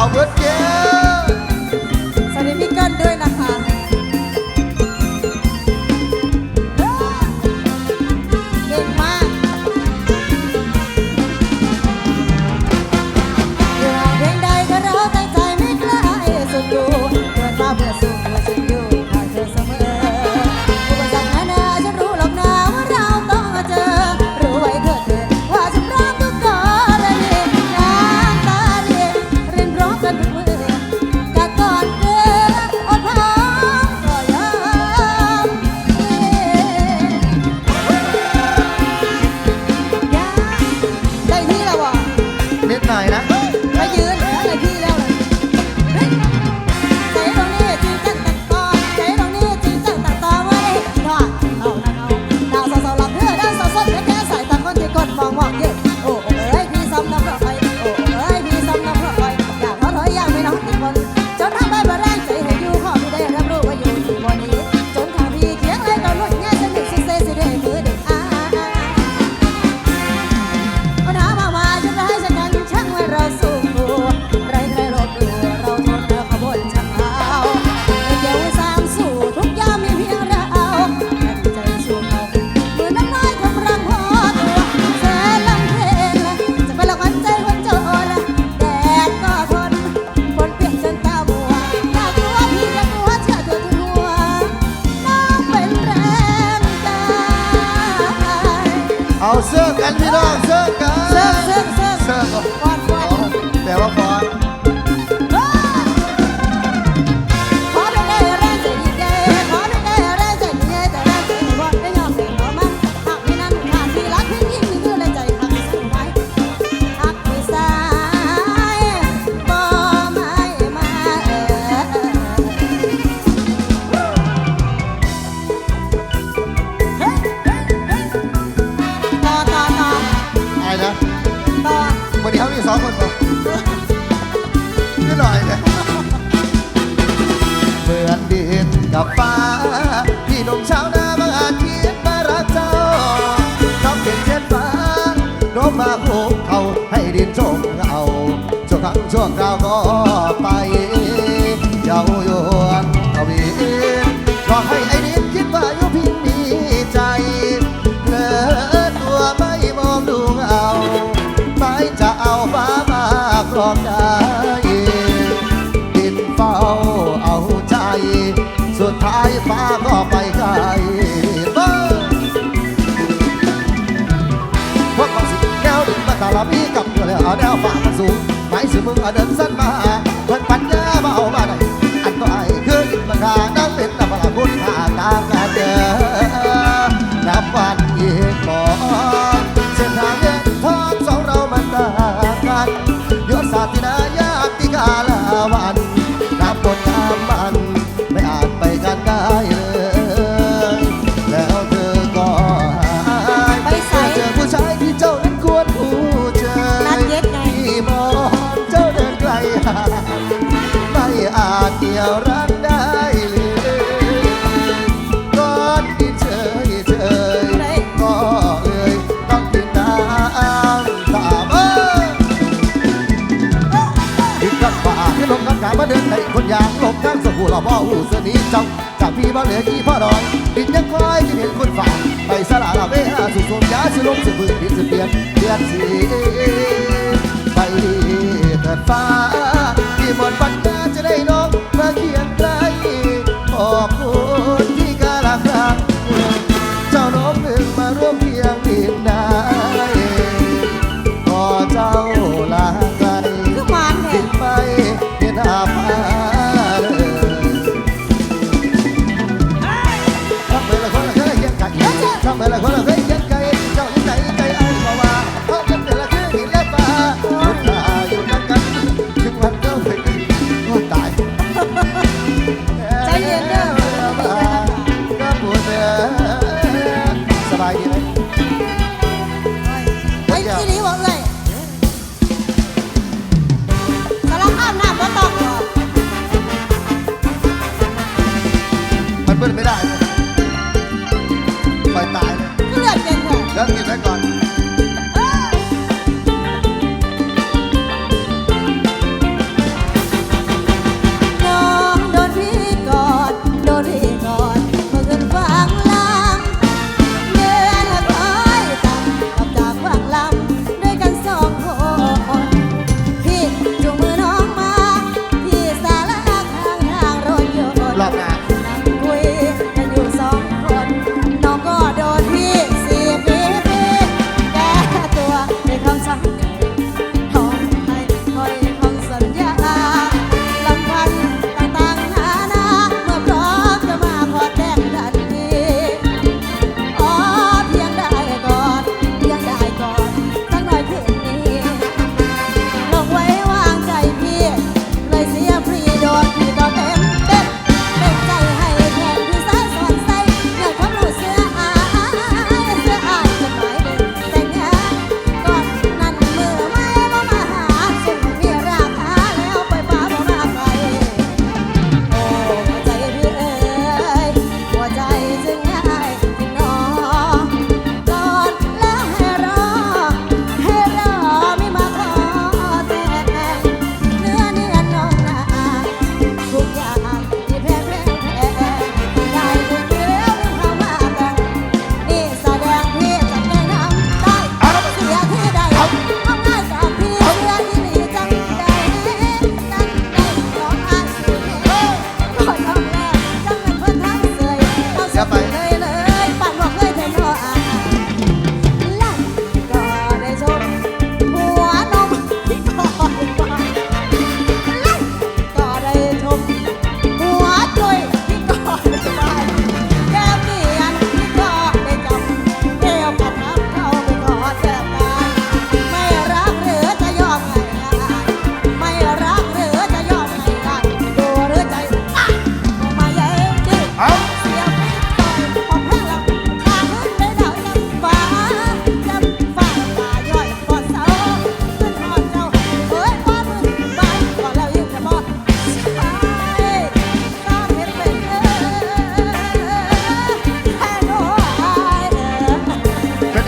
ông ít Zanga, Zanga, Zanga, Zanga, Zanga, Zanga, Zanga, Zanga, Zanga, Zanga, Zanga, Zanga, องคนบอกนิดหน่อยเยเหมือนดินกับฟ้าพี่ลงชาวนาบางอาทิตย์มารักเจ้าน้องเป็นเช่นฟ้าน้องมาโผล่เขาให้ดินจงเอาชั่วครั้งชั่วคราวก็ไป ของใจดินเฝ้าเอาใจ สุดท้ายฟ้าก็ไปไกลพวกมันสิแก้วดินมาตาลาพี่กับเธอแล้วเอาแนวฝ่ามันสูงไม่สิมึงเอาเดินสั้นมา มาเดินในคนอยากหลบนั่งสบู่หล่อพ่อหูเส้นี้จังจากพี่บ้าเหลืออีพ่อรอยดินยังควายที่เห็นคนฝ่าไปสละลาเวหาสุสมยาสุลมสุบืนดินสุเปลี่ยนเปลี่ยนสีไปเถิดฟ้าที่หมดปัญญาจะได้น้องมาเขียนใจขอบคุณ 快了，快 là.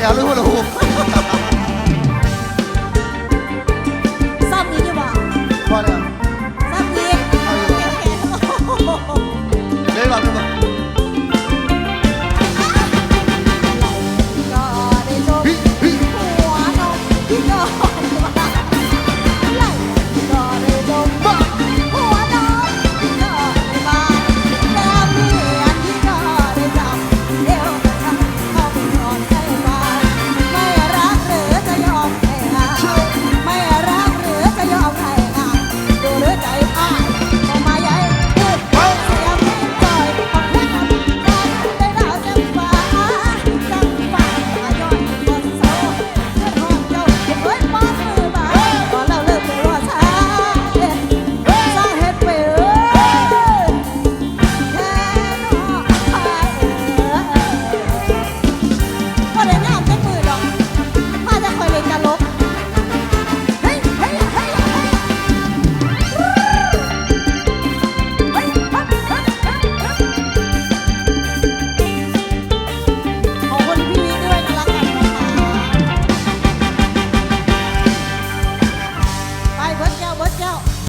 เอาลูกมาลู